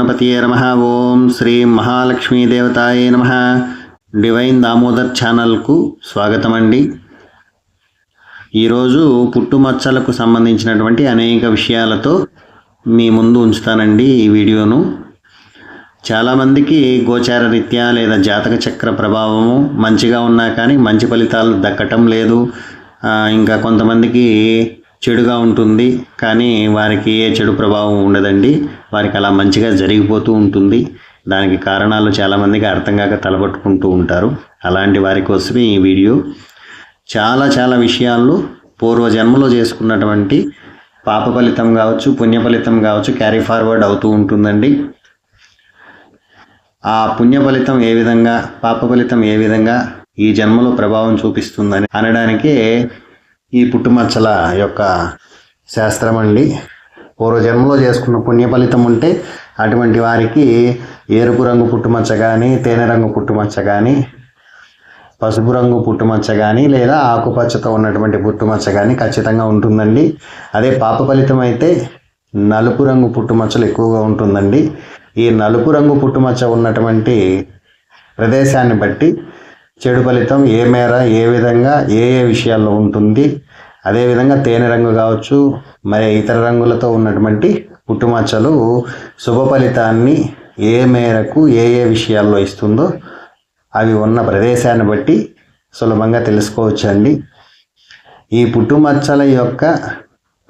గణపతియే నమ ఓం శ్రీ మహాలక్ష్మీదేవతాయే నమ డివైన్ దామోదర్ ఛానల్కు స్వాగతం అండి ఈరోజు పుట్టుమచ్చలకు సంబంధించినటువంటి అనేక విషయాలతో మీ ముందు ఉంచుతానండి ఈ వీడియోను. చాలామందికి గోచార రీత్యా లేదా జాతక చక్ర ప్రభావము మంచిగా ఉన్నా కానీ మంచి ఫలితాలు దక్కటం లేదు. ఇంకా కొంతమందికి చెడుగా ఉంటుంది కానీ వారికి ఏ చెడు ప్రభావం ఉండదండి. వారికి అలా మంచిగా జరిగిపోతూ ఉంటుంది. దానికి కారణాలు చాలామందికి అర్థం కాక తలపట్టుకుంటూ ఉంటారు. అలాంటి వారి కోసమే ఈ వీడియో. చాలా చాలా విషయాల్లో పూర్వజన్మలో చేసుకున్నటువంటి పాప ఫలితం కావచ్చు పుణ్య ఫలితం కావచ్చు క్యారీ ఫార్వర్డ్ అవుతూ ఉంటుందండి. ఆ పుణ్య ఫలితం ఏ విధంగా పాప ఫలితం ఏ విధంగా ఈ జన్మలో ప్రభావం చూపిస్తుందని అనడానికే ఈ పుట్టుమచ్చల యొక్క శాస్త్రం అండి. పూర్వజన్మలో చేసుకున్న పుణ్య ఫలితం ఉంటే అటువంటి వారికి ఎరుపు రంగు పుట్టుమచ్చ కానీ తేనె రంగు పుట్టుమచ్చ కానీ పసుపు రంగు పుట్టుమచ్చ కానీ లేదా ఆకుపచ్చతో ఉన్నటువంటి పుట్టుమచ్చ కానీ ఖచ్చితంగా ఉంటుందండి. అదే పాప ఫలితం అయితే నలుపు రంగు పుట్టుమచ్చలు ఎక్కువగా ఉంటుందండి. ఈ నలుపు రంగు పుట్టుమచ్చ ఉన్నటువంటి ప్రదేశాన్ని బట్టి చెడు ఫలితం ఏ మేర ఏ విధంగా ఏ ఏ విషయాల్లో ఉంటుంది అదేవిధంగా తేనె రంగు కావచ్చు మరి ఇతర రంగులతో ఉన్నటువంటి పుట్టుమచ్చలు శుభ ఫలితాన్ని ఏ మేరకు ఏ ఏ విషయాల్లో ఇస్తుందో అవి ఉన్న ప్రదేశాన్ని బట్టి సులభంగా తెలుసుకోవచ్చండి. ఈ పుట్టుమచ్చల యొక్క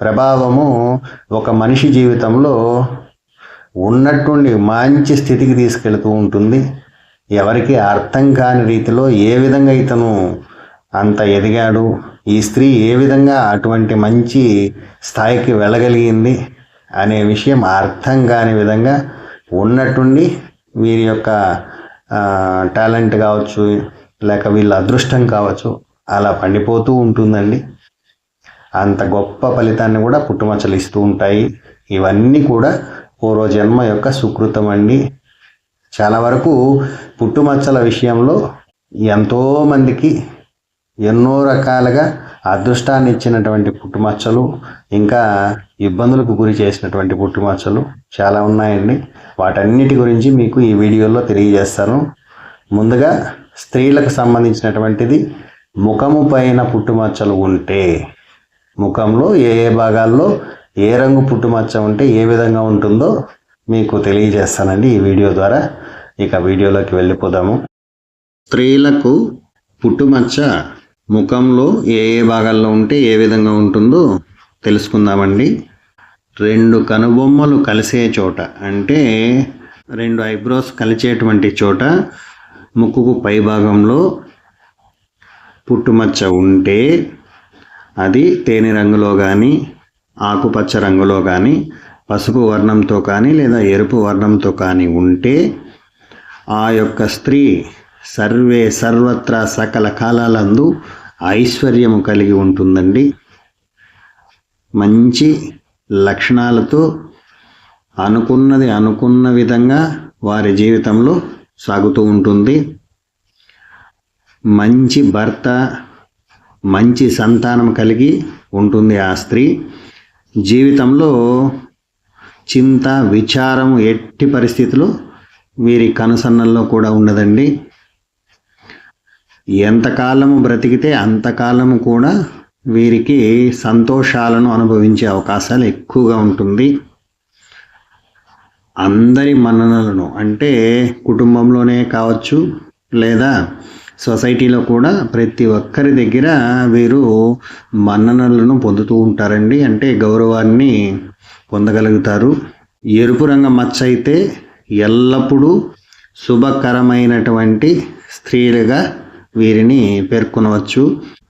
ప్రభావము ఒక మనిషి జీవితంలో ఉన్నట్టుండి మంచి స్థితికి తీసుకెళ్తూ ఉంటుంది. ఎవరికి అర్థం కాని రీతిలో ఏ విధంగా ఇతను అంత ఎదిగాడు ఈ స్త్రీ ఏ విధంగా అటువంటి మంచి స్థాయికి వెళ్ళగలిగింది అనే విషయం అర్థం కాని విధంగా ఉన్నట్టుండి వీరి యొక్క టాలెంట్ కావచ్చు లేక వీళ్ళ అదృష్టం కావచ్చు అలా పండిపోతూ ఉంటుందండి. అంత గొప్ప ఫలితాన్ని కూడా పుట్టుమచ్చలు ఇస్తూ ఉంటాయి. ఇవన్నీ కూడా పూర్వ జన్మ యొక్క సుకృతం అండి. చాలా వరకు పుట్టుమచ్చల విషయంలో ఎంతోమందికి ఎన్నో రకాలుగా అదృష్టాన్ని ఇచ్చినటువంటి పుట్టుమచ్చలు ఇంకా ఇబ్బందులకు గురి చేసినటువంటి పుట్టుమచ్చలు చాలా ఉన్నాయండి. వాటన్నిటి గురించి మీకు ఈ వీడియోలో తెలియజేస్తాను. ముందుగా స్త్రీలకు సంబంధించినటువంటిది ముఖము పైన పుట్టుమచ్చలు ఉంటే ముఖంలో ఏ ఏ భాగాల్లో ఏ రంగు పుట్టుమచ్చ ఉంటే ఏ విధంగా ఉంటుందో మీకు తెలియజేస్తానండి ఈ వీడియో ద్వారా. ఇక వీడియోలోకి వెళ్ళిపోదాము. స్త్రీలకు పుట్టుమచ్చ ముఖంలో ఏ ఏ భాగాల్లో ఉంటే ఏ విధంగా ఉంటుందో తెలుసుకుందామండి. రెండు కనుబొమ్మలు కలిసే చోట అంటే రెండు ఐబ్రోస్ కలిసేటువంటి చోట ముక్కుకు పై భాగంలో పుట్టుమచ్చ ఉంటే అది తేనె రంగులో కానీ ఆకుపచ్చ రంగులో కానీ పసుపు వర్ణంతో కానీ లేదా ఎరుపు వర్ణంతో కానీ ఉంటే ఆ యొక్క స్త్రీ సర్వే సర్వత్రా సకల కాలాలందు ఐశ్వర్యము కలిగి ఉంటుందండి. మంచి లక్షణాలతో అనుకున్నది అనుకున్న విధంగా వారి జీవితంలో సాగుతూ ఉంటుంది. మంచి భర్త మంచి సంతానం కలిగి ఉంటుంది ఆ స్త్రీ. జీవితంలో చింత విచారం ఎట్టి పరిస్థితిలో వీరి కనుసన్నల్లో కూడా ఉండదండి. ఎంతకాలము బ్రతికితే అంతకాలము కూడా వీరికి సంతోషాలను అనుభవించే అవకాశాలు ఎక్కువగా ఉంటుంది. అందరి మన్ననలను అంటే కుటుంబంలోనే కావచ్చు లేదా సొసైటీలో కూడా ప్రతి ఒక్కరి దగ్గర వీరు మన్ననలను పొందుతూ ఉంటారండి. అంటే గౌరవాన్ని పొందగలుగుతారు. ఎరుపు రంగ మచ్చ అయితే ఎల్లప్పుడూ శుభకరమైనటువంటి స్త్రీలుగా వీరిని పేర్కొనవచ్చు.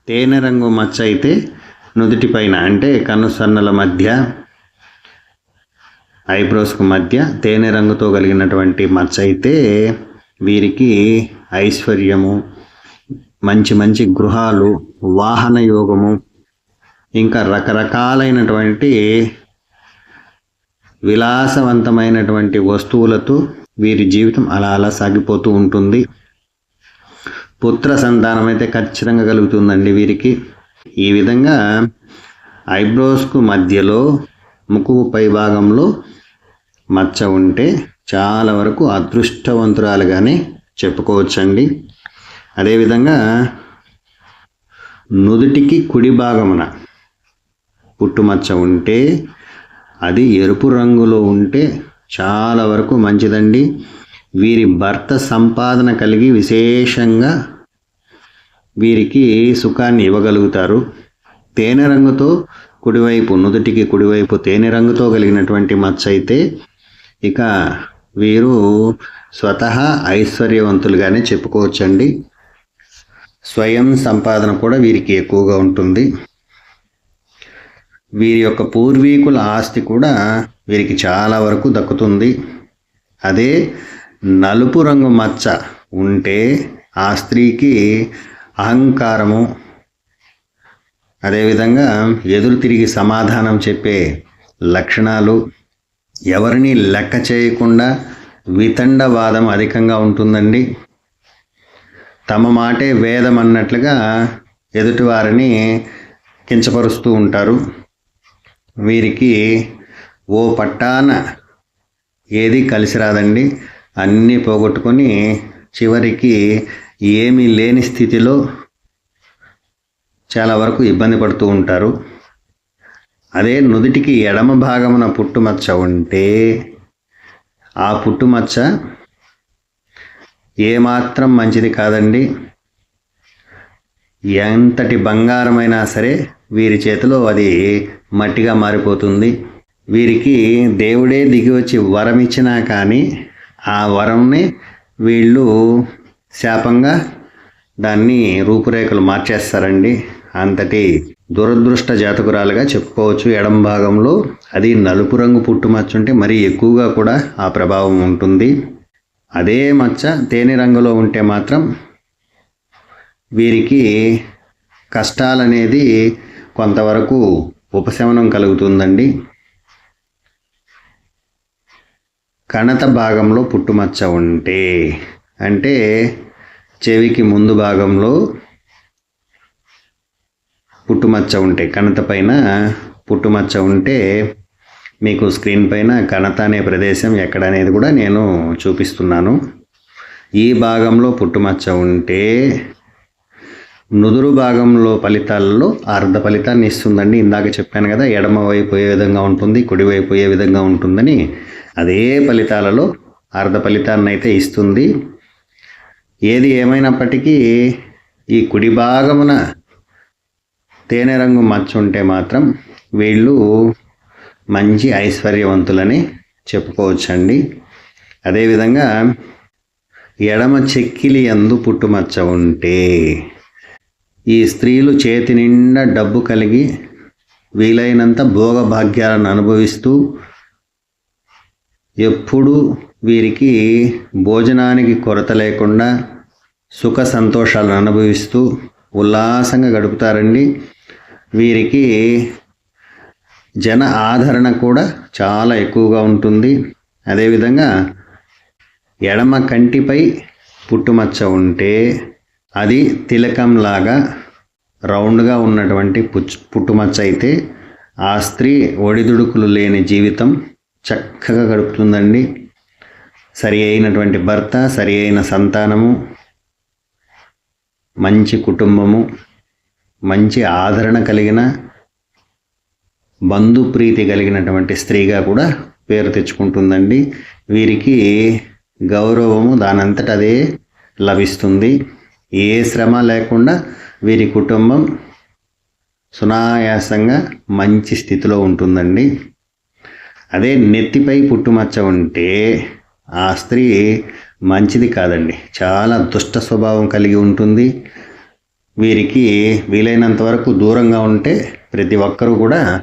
తేనె రంగు మచ్చ అయితే నుదుటి పైన అంటే కనుసన్నల మధ్య ఐబ్రోస్కు మధ్య తేనె రంగుతో కలిగినటువంటి మచ్చ అయితే వీరికి ఐశ్వర్యము మంచి మంచి గృహాలు వాహన యోగము ఇంకా రకరకాలైనటువంటి విలాసవంతమైనటువంటి వస్తువులతో వీరి జీవితం అలా అలా సాగిపోతూ ఉంటుంది. పుత్ర సంతానం అయితే ఖచ్చితంగా కలుగుతుందండి వీరికి. ఈ విధంగా ఐబ్రోస్కు మధ్యలో ముక్కు పై భాగంలో మచ్చ ఉంటే చాలా వరకు అదృష్టవంతురాలుగానే చెప్పుకోవచ్చండి. అదేవిధంగా నుదుటికి కుడి భాగమున పుట్టుమచ్చ ఉంటే అది ఎరుపు రంగులో ఉంటే చాలా వరకు మంచిదండి. వీరి భర్త సంపాదన కలిగి విశేషంగా వీరికి సుఖాన్ని ఇవ్వగలుగుతారు. తేనె రంగుతో కుడివైపు నుదుటికి కుడివైపు తేనె రంగుతో కలిగినటువంటి మచ్చ అయితే ఇక వీరు స్వతహా ఐశ్వర్యవంతులుగానే చెప్పుకోవచ్చండి. స్వయం సంపాదన కూడా వీరికి ఎక్కువగా ఉంటుంది. వీరి యొక్క పూర్వీకుల ఆస్తి కూడా వీరికి చాలా వరకు దక్కుతుంది. అదే నలుపు రంగు మచ్చ ఉంటే ఆ స్త్రీకి అహంకారము అదేవిధంగా ఎదురు తిరిగి సమాధానం చెప్పే లక్షణాలు ఎవరిని లెక్క చేయకుండా వితండవాదం అధికంగా ఉంటుందండి. తమ మాటే వేదం అన్నట్లుగా ఎదుటివారిని కించపరుస్తూ ఉంటారు. వీరికి ఓ పట్టాన ఏది కలిసి రాదండి. అన్నీ పోగొట్టుకొని చివరికి ఏమీ లేని స్థితిలో చాలా వరకు ఇబ్బంది పడుతూ ఉంటారు. అదే నుదుటికి ఎడమ భాగమున పుట్టుమచ్చ ఉంటే ఆ పుట్టుమచ్చ ఏమాత్రం మంచిది కాదండి. ఎంతటి బంగారమైనా సరే వీరి చేతిలో అది మట్టిగా మారిపోతుంది. వీరికి దేవుడే దిగి వచ్చి వరం ఇచ్చినా కానీ ఆ వరంని వీళ్ళు శాపంగా దాన్ని రూపురేఖలు మార్చేస్తారండి. అంతటి దురదృష్ట జాతకురాలుగా చెప్పుకోవచ్చు. ఎడం భాగంలో అది నలుపు రంగు పుట్టు మచ్చ ఉంటే మరీ ఎక్కువగా కూడా ఆ ప్రభావం ఉంటుంది. అదే మచ్చ తేనె రంగులో ఉంటే మాత్రం వీరికి కష్టాలనేది కొంతవరకు ఉపశమనం కలుగుతుందండి. కణత భాగంలో పుట్టుమచ్చ ఉంటే అంటే చెవికి ముందు భాగంలో పుట్టుమచ్చ ఉంటే కణత పైన పుట్టుమచ్చ ఉంటే మీకు స్క్రీన్ పైన కణత అనే ప్రదేశం ఎక్కడ అనేది కూడా నేను చూపిస్తున్నాను. ఈ భాగంలో పుట్టుమచ్చ ఉంటే నుదురు భాగంలో ఫలితాలలో అర్ధ ఫలితాన్ని ఇస్తుందండి. ఇందాక చెప్పాను కదా ఎడమ వైపు ఏ విధంగా ఉంటుంది కుడివైపు ఏ విధంగా ఉంటుందని. అదే ఫలితాలలో అర్ధ ఫలితాన్ని అయితే ఇస్తుంది. ఏది ఏమైనప్పటికీ ఈ కుడి భాగమున తేనె రంగు మచ్చ ఉంటే మాత్రం వీళ్ళు మంచి ఐశ్వర్యవంతులని చెప్పుకోవచ్చండి. అదేవిధంగా ఎడమ చెక్కిలి ఎందు పుట్టుమచ్చ ఉంటే ఈ స్త్రీలు చేతి నిండా డబ్బు కలిగి వీలైనంత భోగభాగ్యాలను అనుభవిస్తూ ఎప్పుడూ వీరికి భోజనానికి కొరత లేకుండా సుఖ సంతోషాలను అనుభవిస్తూ ఉల్లాసంగా గడుపుతారండి. వీరికి జన ఆదరణ కూడా చాలా ఎక్కువగా ఉంటుంది. అదేవిధంగా ఎడమ కంటిపై పుట్టుమచ్చ ఉంటే అది తిలకంలాగా రౌండ్గా ఉన్నటువంటి పుచ్చు పుట్టుమచ్చ అయితే ఆ స్త్రీ ఒడిదుడుకులు లేని జీవితం చక్కగా గడుపుతుందండి. సరి అయినటువంటి భర్త సరి అయిన సంతానము మంచి కుటుంబము మంచి ఆదరణ కలిగిన బంధుప్రీతి కలిగినటువంటి స్త్రీగా కూడా పేరు తెచ్చుకుంటుందండి. వీరికి గౌరవము దానంతట అదే లభిస్తుంది. ఏ శ్రమ లేకుండా వీరి కుటుంబం సునాయాసంగా మంచి స్థితిలో ఉంటుందండి. అదే నెత్తిపై పుట్టుమచ్చ ఉంటే ఆ స్త్రీ మంచిది కాదండి. చాలా దుష్ట స్వభావం కలిగి ఉంటుంది. వీరికి వీలైనంత వరకు దూరంగా ఉంటే ప్రతి ఒక్కరూ కూడా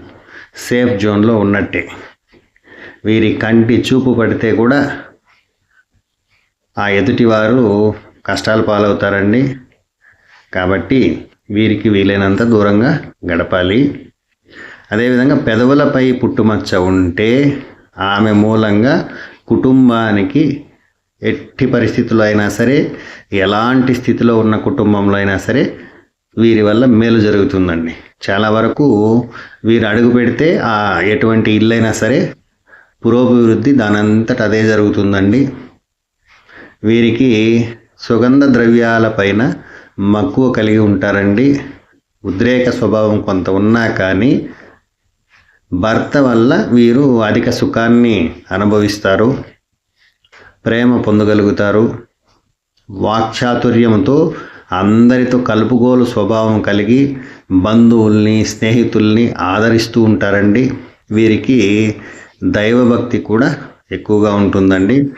సేఫ్ జోన్లో ఉన్నట్టే. వీరి కంటి చూపు పడితే కూడా ఆ ఎదుటివారు కష్టాలు పాలవుతారండి. కాబట్టి వీరికి వీలైనంత దూరంగా గడపాలి. అదేవిధంగా పెదవులపై పుట్టుమచ్చ ఉంటే ఆమె మూలంగా కుటుంబానికి ఎట్టి పరిస్థితుల్లో అయినా సరే ఎలాంటి స్థితిలో ఉన్న కుటుంబంలో అయినా సరే వీరి వల్ల మేలు జరుగుతుందండి. చాలా వరకు వీరు అడుగు పెడితే ఆ ఎటువంటి ఇల్లైనా సరే పురోభివృద్ధి దానంతట అదే జరుగుతుందండి. వీరికి సుగంధ ద్రవ్యాలపైన మక్కువ కలిగి ఉంటారండి. ఉద్రేక స్వభావం కొంత ఉన్నా కానీ భర్త వల్ల వీరు అధిక సుఖాన్ని అనుభవిస్తారు ప్రేమ పొందగలుగుతారు. వాక్చాతుర్యంతో అందరితో కలుపుగోలు స్వభావం కలిగి బంధువుల్ని స్నేహితుల్ని ఆదరిస్తూ ఉంటారండి. వీరికి దైవభక్తి కూడా ఎక్కువగా ఉంటుందండి.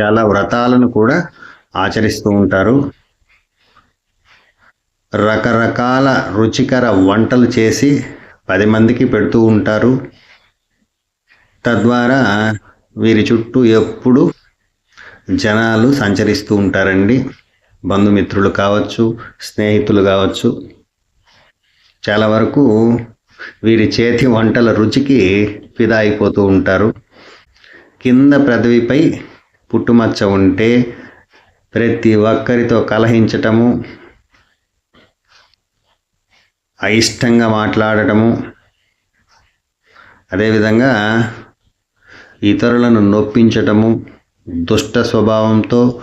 చాలా వ్రతాలను కూడా ఆచరిస్తూ ఉంటారు. రకరకాల రుచికర వంటలు చేసి పది మందికి పెడుతూ ఉంటారు. తద్వారా వీరి చుట్టూ ఎప్పుడు జనాలు సంచరిస్తూ ఉంటారండి. బంధుమిత్రులు కావచ్చు స్నేహితులు కావచ్చు. చాలా వరకు వీరి చేతి వంటల రుచికి ఫిదా అయిపోతూ ఉంటారు. కింద పదవిపై పుట్టుమచ్చ ఉంటే ప్రతి ఒక్కరితో కలహించటము అయిష్టంగా మాట్లాడటము. అదేవిధంగా ఇతరులను నొప్పించటము దుష్ట స్వభావంతో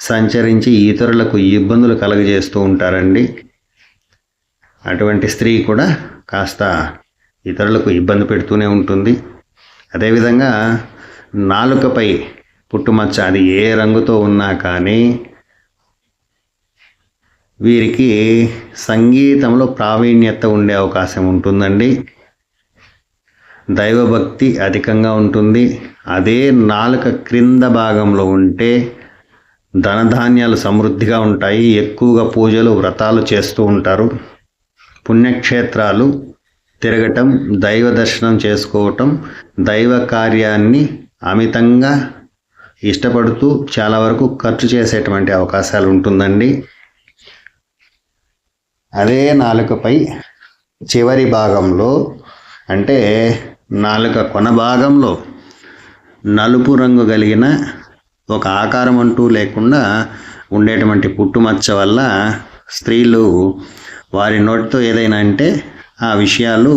సంచరించి ఇతరులకు ఇబ్బందులు కలగజేస్తూ ఉంటారండి. అటువంటి స్త్రీ కూడా కాస్త ఇతరులకు ఇబ్బంది పెడుతూనే ఉంటుంది. అదేవిధంగా నాలుకపై పుట్టుమచ్చ అది ఏ రంగుతో ఉన్నా కానీ వీరికి సంగీతంలో ప్రావీణ్యత ఉండే అవకాశం ఉంటుందండి. దైవభక్తి అధికంగా ఉంటుంది. అదే నాలుక క్రింద భాగంలో ఉంటే ధనధాన్యాలు సమృద్ధిగా ఉంటాయి. ఎక్కువగా పూజలు వ్రతాలు చేస్తూ ఉంటారు. పుణ్యక్షేత్రాలు తిరగటం దైవ దర్శనం చేసుకోవటం దైవ కార్యాన్ని అమితంగా ఇష్టపడుతూ చాలా వరకు ఖర్చు చేసేటువంటి అవకాశాలు ఉంటుందండి. అదే నాలుకపై చివరి భాగంలో అంటే నాలుక కొన భాగంలో నలుపు రంగు కలిగిన ఒక ఆకారం అంటూ లేకుండా ఉండేటువంటి పుట్టుమచ్చ వల్ల స్త్రీలు వారి నోటితో ఏదైనా అంటే ఆ విషయాలు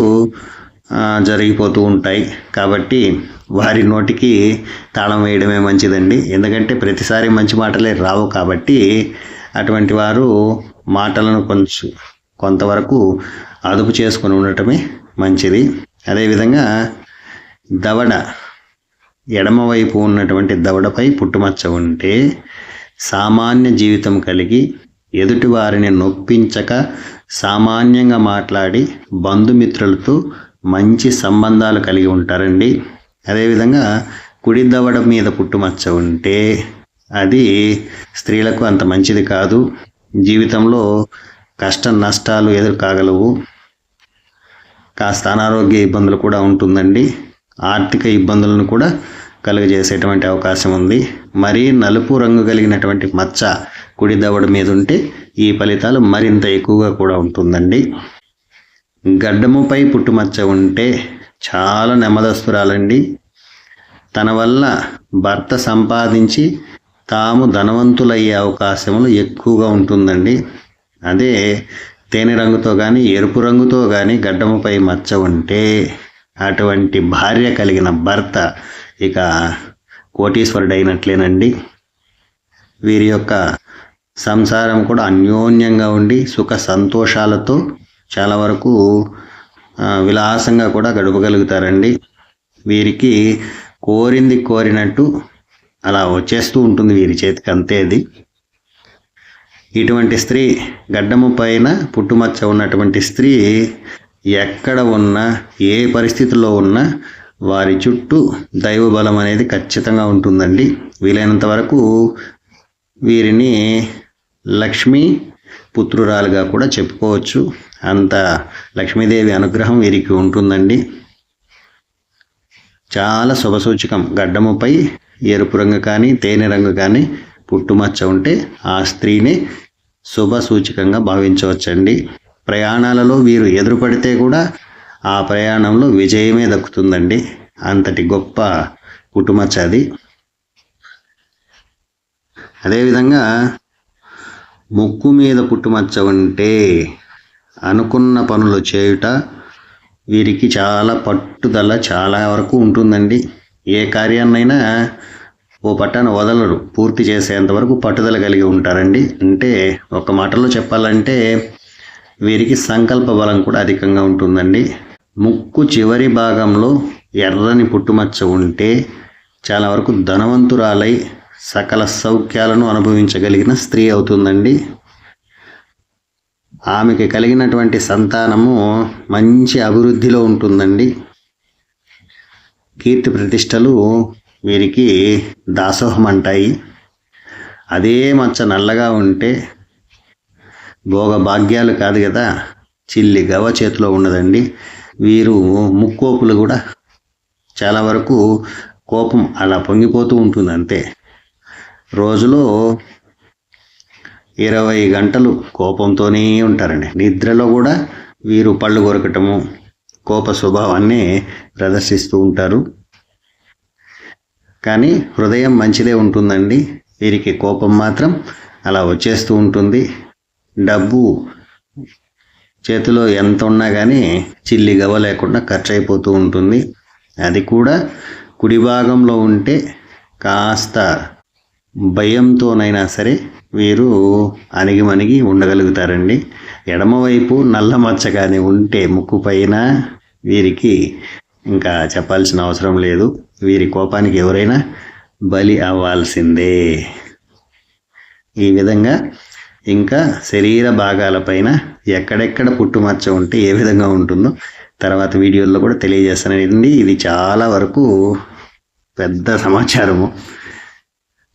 జరిగిపోతూ ఉంటాయి. కాబట్టి వారి నోటికి తాళం వేయడమే మంచిదండి. ఎందుకంటే ప్రతిసారి మంచి మాటలే రావు కాబట్టి అటువంటి వారు మాటలను కొంచెం కొంతవరకు అదుపు చేసుకొని ఉండటమే మంచిది. అదేవిధంగా దవడ ఎడమవైపు ఉన్నటువంటి దవడపై పుట్టుమచ్చ ఉంటే సామాన్య జీవితం కలిగి ఎదుటి వారిని నొప్పించక సామాన్యంగా మాట్లాడి బంధుమిత్రులతో మంచి సంబంధాలు కలిగి ఉంటారండి. అదేవిధంగా కుడి దవడ మీద పుట్టుమచ్చ ఉంటే అది స్త్రీలకు అంత మంచిది కాదు. జీవితంలో కష్ట నష్టాలు ఎదురు కాగలవు కాస్త అనారోగ్య ఇబ్బందులు కూడా ఉంటుందండి. ఆర్థిక ఇబ్బందులను కూడా కలుగజేసేటువంటి అవకాశం ఉంది. మరీ నలుపు రంగు కలిగినటువంటి మచ్చ కుడి దవడ మీద ఉంటే ఈ ఫలితాలు మరింత ఎక్కువగా కూడా ఉంటుందండి. గడ్డముపై పుట్టుమచ్చ ఉంటే చాలా నెమ్మదస్తురాలండి తన వల్ల భర్త సంపాదించి తాము ధనవంతులయ్యే అవకాశములు ఎక్కువగా ఉంటుందండి. అదే తేనె రంగుతో కానీ ఎరుపు రంగుతో కానీ గడ్డముపై మచ్చ ఉంటే అటువంటి భార్య కలిగిన భర్త ఇక కోటీశ్వరుడైనట్లేనండి. వీరి యొక్క సంసారం కూడా అన్యోన్యంగా ఉండి సుఖ సంతోషాలతో చాలా వరకు విలాసంగా కూడా గడపగలుగుతారండి. వీరికి కోరింది కోరినట్టు అలా వచ్చేస్తూ ఉంటుంది వీరి చేతికి. అంతే అది. ఇటువంటి స్త్రీ గడ్డము పైన పుట్టుమచ్చ ఉన్నటువంటి స్త్రీ ఎక్కడ ఉన్నా ఏ పరిస్థితుల్లో ఉన్నా వారి చుట్టూ దైవ బలం అనేది ఖచ్చితంగా ఉంటుందండి. వీలైనంత వరకు వీరిని లక్ష్మీ పుత్రురాలుగా కూడా చెప్పుకోవచ్చు. అంత లక్ష్మీదేవి అనుగ్రహం వీరికి ఉంటుందండి. చాలా శుభసూచకం గడ్డముపై ఎరుపు రంగు కానీ తేనె రంగు కానీ పుట్టుమచ్చ ఉంటే ఆ స్త్రీని శుభ సూచకంగా భావించవచ్చండి. ప్రయాణాలలో వీరు ఎదురుపడితే కూడా ఆ ప్రయాణంలో విజయమే దక్కుతుందండి. అంతటి గొప్ప పుట్టుమచ్చ అది. అదేవిధంగా ముక్కు మీద పుట్టుమచ్చ ఉంటే అనుకున్న పనులు చేయుట వీరికి చాలా పట్టుదల చాలా వరకు ఉంటుందండి. ఏ కార్యాన్నైనా ఓ పట్టాన వదలరు. పూర్తి చేసేంత వరకు పట్టుదల కలిగి ఉంటారండి. అంటే ఒక మాటలో చెప్పాలంటే వీరికి సంకల్ప బలం కూడా అధికంగా ఉంటుందండి. ముక్కు చివరి భాగంలో ఎర్రని పుట్టుమచ్చ ఉంటే చాలా వరకు ధనవంతురాలై సకల సౌఖ్యాలను అనుభవించగలిగిన స్త్రీ అవుతుందండి. ఆమెకి కలిగినటువంటి సంతానము మంచి అభివృద్ధిలో ఉంటుందండి. కీర్తి ప్రతిష్టలు వీరికి దాసోహం అంటాయి అదే మచ్చ నల్లగా ఉంటే భోగ భాగ్యాలు కాదు కదా చిల్లి గవ చేతిలో ఉన్నదండి. వీరు ముక్కోపులు కూడా చాలా వరకు కోపం అలా పొంగిపోతూ ఉంటుంది అంతే రోజులో ఇరవై గంటలు కోపంతోనే ఉంటారండి. నిద్రలో కూడా వీరు పళ్ళు కొరకటము కోప స్వభావాన్ని ప్రదర్శిస్తూ ఉంటారు. కానీ హృదయం మంచిదే ఉంటుందండి. వీరికి కోపం మాత్రం అలా వచ్చేస్తూ ఉంటుంది. డబ్బు చేతిలో ఎంత ఉన్నా కానీ చిల్లి గవ లేకుండా ఖర్చు అయిపోతూ ఉంటుంది. అది కూడా కుడి భాగంలో ఉంటే కాస్త భయంతోనైనా సరే వీరు అణిగిమణిగి ఉండగలుగుతారండి. ఎడమవైపు నల్ల మచ్చ కానీ ఉంటే ముక్కు పైన వీరికి ఇంకా చెప్పాల్సిన అవసరం లేదు. వీరి కోపానికి ఎవరైనా బలి అవ్వాల్సిందే. ఈ విధంగా ఇంకా శరీర భాగాలపైన ఎక్కడెక్కడ పుట్టుమచ్చ ఉంటే ఏ విధంగా ఉంటుందో తర్వాత వీడియోల్లో కూడా తెలియజేస్తానండి ఇది చాలా వరకు పెద్ద సమాచారము.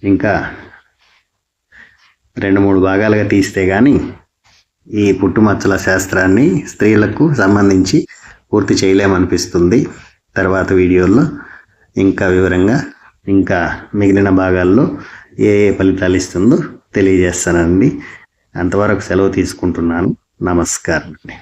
ఇంకా రెండు మూడు భాగాలుగా తీస్తే కానీ ఈ పుట్టుమచ్చల శాస్త్రాన్ని స్త్రీలకు సంబంధించి పూర్తి చేయలేమనిపిస్తుంది. తర్వాత వీడియోల్లో ఇంకా వివరంగా ఇంకా మిగిలిన భాగాల్లో ఏ ఏ ఫలితాలు ఇస్తుందో తెలియజేస్తానండి. అంతవరకు సెలవు తీసుకుంటున్నాను. నమస్కారం అండి.